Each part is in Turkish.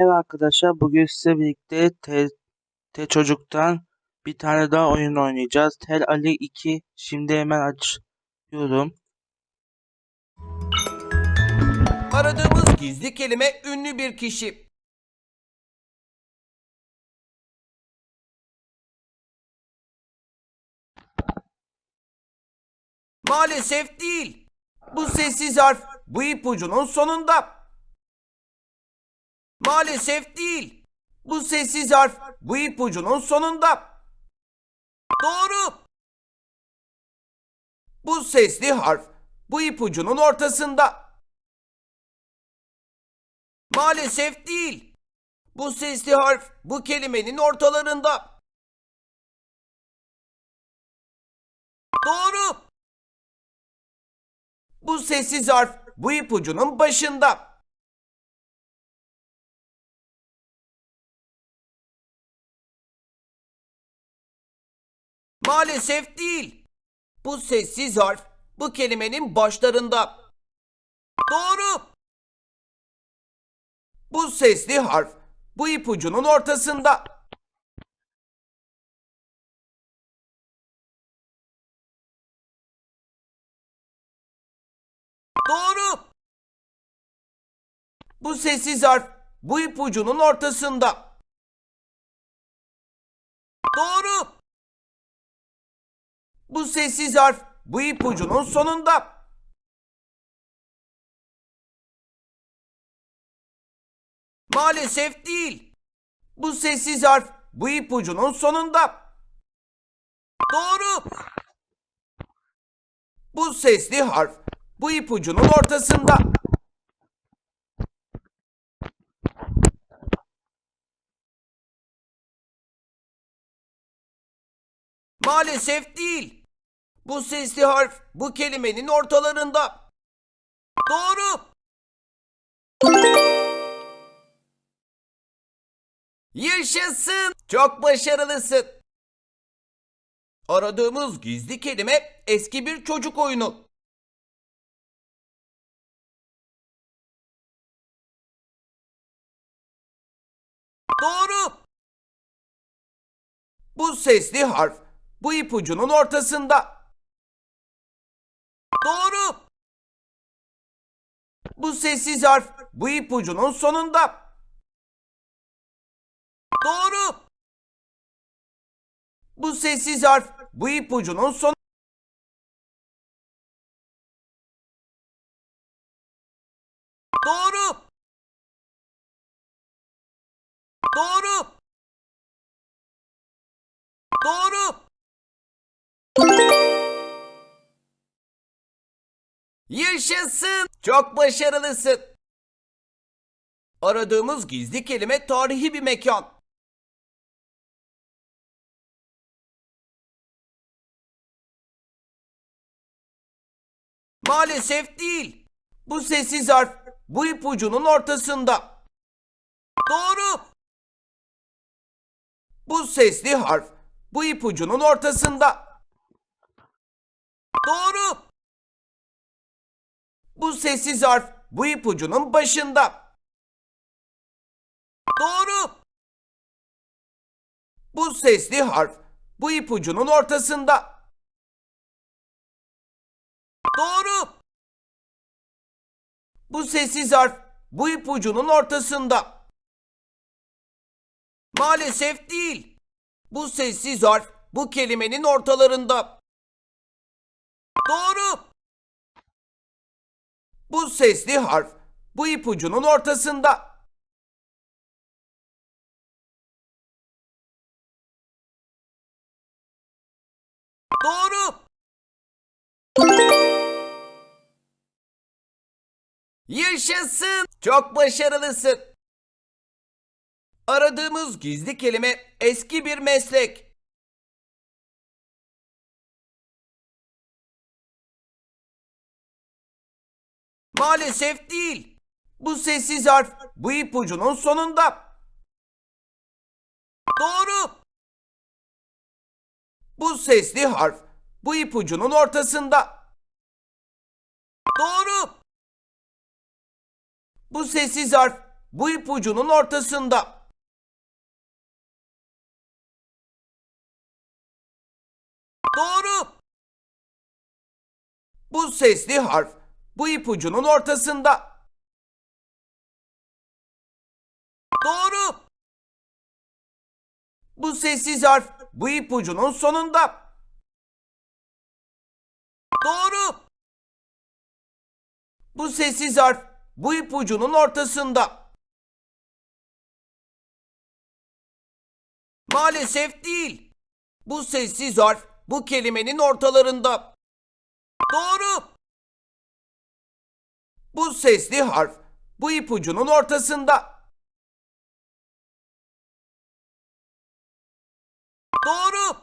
Evet arkadaşlar bugün size birlikte T, T Çocuk'tan bir tane daha oyun oynayacağız. Tel Ali 2 şimdi hemen açıyorum. Aradığımız gizli kelime ünlü bir kişi. Maalesef değil. Bu sessiz harf bu ipucunun sonunda. Maalesef değil. Bu sessiz harf bu ipucunun sonunda. Doğru. Bu sesli harf bu ipucunun ortasında. Maalesef değil. Bu sesli harf bu kelimenin ortalarında. Doğru. Bu sessiz harf bu ipucunun başında. Maalesef değil. Bu sessiz harf bu kelimenin başlarında. Doğru. Bu sesli harf bu ipucunun ortasında. Doğru. Bu sessiz harf bu ipucunun ortasında. Doğru. Bu sessiz harf bu ipucunun sonunda. Maalesef değil. Bu sessiz harf bu ipucunun sonunda. Doğru. Bu sesli harf bu ipucunun ortasında. Maalesef değil. Bu sesli harf bu kelimenin ortalarında. Doğru. Yaşasın. Çok başarılısın. Aradığımız gizli kelime eski bir çocuk oyunu. Doğru. Bu sesli harf bu ipucunun ortasında. Doğru. Bu sessiz harf bu ipucunun sonunda. Doğru. Bu sessiz harf bu ipucunun son Doğru. Doğru. Doğru. Yaşasın. Çok başarılısın. Aradığımız gizli kelime tarihi bir mekan. Maalesef değil. Bu sessiz harf bu ipucunun ortasında. Doğru. Bu sesli harf bu ipucunun ortasında. Doğru. Bu sessiz harf bu ipucunun başında. Doğru. Bu sesli harf bu ipucunun ortasında. Doğru. Bu sessiz harf bu ipucunun ortasında. Maalesef değil. Bu sessiz harf bu kelimenin ortalarında. Doğru. Bu sesli harf bu ipucunun ortasında. Doğru. Yaşasın. Çok başarılısın. Aradığımız gizli kelime eski bir meslek. Maalesef değil. Bu sessiz harf bu ipucunun sonunda. Doğru. Bu sesli harf bu ipucunun ortasında. Doğru. Bu sessiz harf bu ipucunun ortasında. Doğru. Bu sesli harf bu ipucunun ortasında. Doğru. Bu sessiz harf bu ipucunun sonunda. Doğru. Bu sessiz harf bu ipucunun ortasında. Maalesef değil. Bu sessiz harf bu kelimenin ortalarında. Doğru. Bu sesli harf bu ipucunun ortasında. Doğru.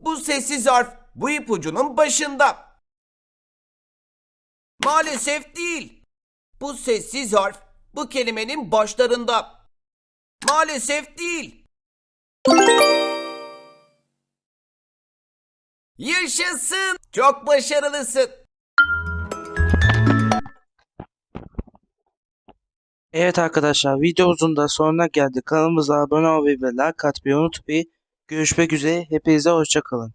Bu sessiz harf bu ipucunun başında. Maalesef değil. Bu sessiz harf bu kelimenin başlarında. Maalesef değil. Yaşasın. Çok başarılısın. Evet arkadaşlar videomuzun da sonuna geldik. Kanalımıza abone olmayı ve like atmayı unutmayın. Görüşmek üzere. Hepinize hoşçakalın.